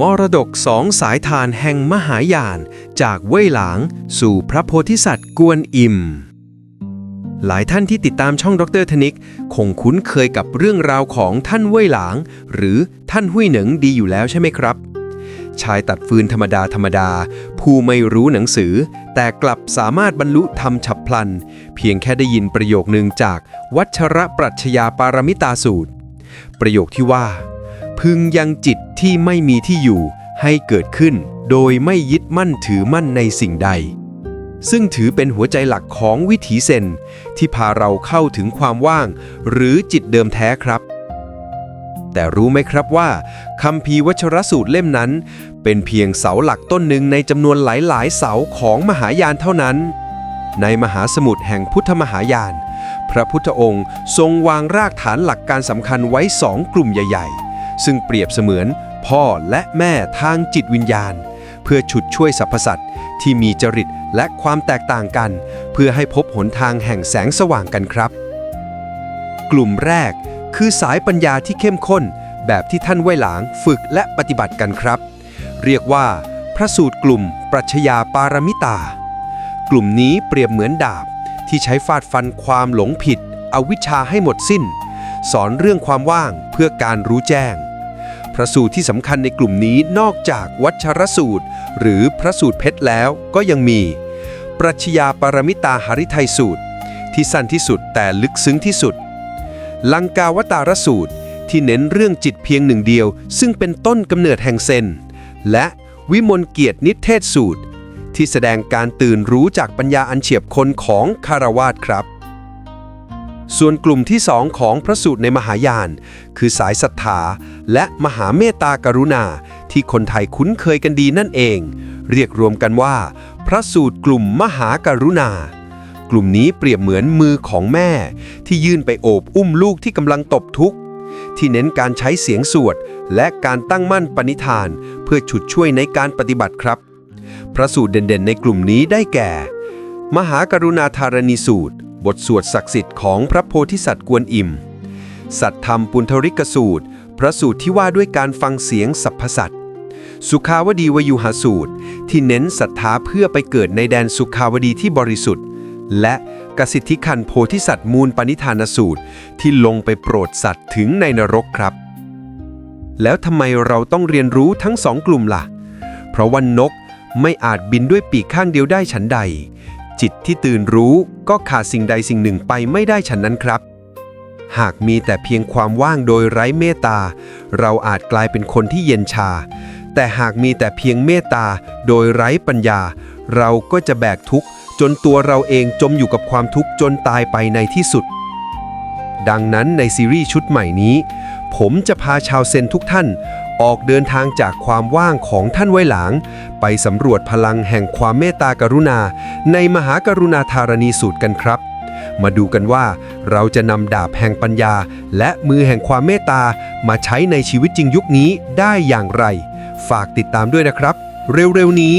มรดกสองสายทานแห่งมหายาน จากเว่ยหลาง สู่พระโพธิสัตว์กวนอิม หลายท่านที่ติดตามช่องดรธนิก คงคุ้นเคยกับเรื่องราวของท่านเว่ยหลาง หรือท่านหุยเหนิงดีอยู่แล้วใช่ไหมครับ ชายตัดฟืนธรรมดาธรรมดา ผู้ไม่รู้หนังสือ แต่กลับสามารถบรรลุธรรมฉับพลัน เพียงแค่ได้ยินประโยคหนึ่งจากวัชระปรัชญาปารมิตาสูตร ประโยคที่ว่า พึงยังจิตที่ไม่มีที่อยู่ให้เกิดขึ้น โดยไม่ยึดมั่นถือมั่นในสิ่งใด ซึ่งถือเป็นหัวใจหลักของวิถีเซนที่พาเราเข้าถึงความว่าง หรือจิตเดิมแท้ครับ แต่รู้ไหมครับว่าคำพีวัชรสูตรเล่มนั้น เป็นเพียงเสาหลักต้นหนึ่งในจำนวนหลายๆ เสาของมหายานเท่านั้น ในมหาสมุทรแห่งพุทธมหายานพระพุทธองค์ทรงวางรากฐานหลักการสำคัญไว้สองกลุ่มใหญ่ ๆ ซึ่งเปรียบเสมือนพ่อและแม่ทางจิตวิญญาณ เพื่อฉุดช่วยสรรพสัตว์ที่มีจริตและความแตกต่างกัน เพื่อให้พบหนทางแห่งแสงสว่างกันครับ กลุ่มแรกคือสายปัญญาที่เข้มข้น แบบที่ท่านไวหลางฝึกและปฏิบัติกันครับ เรียกว่า พระสูตรกลุ่ม ปรัชญาปารมิตา กลุ่มนี้เปรียบเหมือนดาบที่ใช้ฟาดฟันความหลงผิด อวิชชาให้หมดสิ้น สอนเรื่องความว่างเพื่อการรู้แจ้ง พระสูตรที่สำคัญในกลุ่มนี้นอกจากวัชรสูตร หรือพระสูตรเพชรแล้วก็ยังมี ปรัชญาปรมิตาหฤทัยสูตร ที่สั้นที่สุดแต่ลึกซึ้งที่สุด ลังกาวตารสูตรที่เน้นเรื่องจิตเพียงหนึ่งเดียว ซึ่งเป็นต้นกำเนิดแห่งเซน และวิมลเกียรตินิเทศสูตร ที่แสดงการตื่นรู้จากปัญญาอันเฉียบคนของคารวาสครับ ส่วนกลุ่มที่สองของพระสูตรในมหายาน คือสายศรัทธาและมหาเมตตากรุณา ที่คนไทยคุ้นเคยกันดีนั่นเอง เรียกรวมกันว่า พระสูตรกลุ่มมหากรุณา กลุ่มนี้เปรียบเหมือนมือของแม่ ที่ยื่นไปโอบอุ้มลูกที่กำลังตบทุกข์ที่เน้นการใช้เสียงสวด และการตั้งมั่นปณิธาน เพื่อฉุดช่วยในการปฏิบัติครับ พระสูตรเด่นๆ ในกลุ่มนี้ได้แก่ มหากรุณาธารณีสูตร บทสวดศักดิ์สิทธิ์ของพระโพธิสัตว์กวนอิม สัตธรรมปุณธริกสูตร พระสูตรที่ว่าด้วยการฟังเสียงสรรพสัตสุขาวดีวยุหสูตร ที่เน้นศรัทธาเพื่อไปเกิดในแดนสุขาวดีที่บริสุทธิ์ และกสิทธิคันโพธิสัตว์มูลปณิธานสูตร ที่ลงไปโปรดสัตว์ถึงในนรกครับ แล้วทำไมเราต้องเรียนรู้ทั้งสองกลุ่มล่ะ เพราะว่านกไม่อาจบินด้วยปีกข้างเดียวได้ฉันใด จิตที่ตื่นรู้ก็ขาดสิ่งใดสิ่งหนึ่งไปไม่ได้ฉันนั้นครับ หากมีแต่เพียงความว่างโดยไร้เมตตา เราอาจกลายเป็นคนที่เย็นชา แต่หากมีแต่เพียงเมตตาโดยไร้ปัญญา เราก็จะแบกทุกข์จนตัวเราเองจมอยู่กับความทุกข์จนตายไปในที่สุด ดังนั้นในซีรีส์ชุดใหม่นี้ ผมจะพาชาวเซนทุกท่าน ออกเดินทางจากความว่างของท่านไว้หลาง ไปสำรวจพลังแห่งความเมตตากรุณา ในมหากรุณาธารณีสูตรกันครับ มาดูกันว่าเราจะนำดาบแห่งปัญญา และมือแห่งความเมตตามาใช้ในชีวิตจริงยุคนี้ได้อย่างไร ฝากติดตามด้วยนะครับ เร็วๆนี้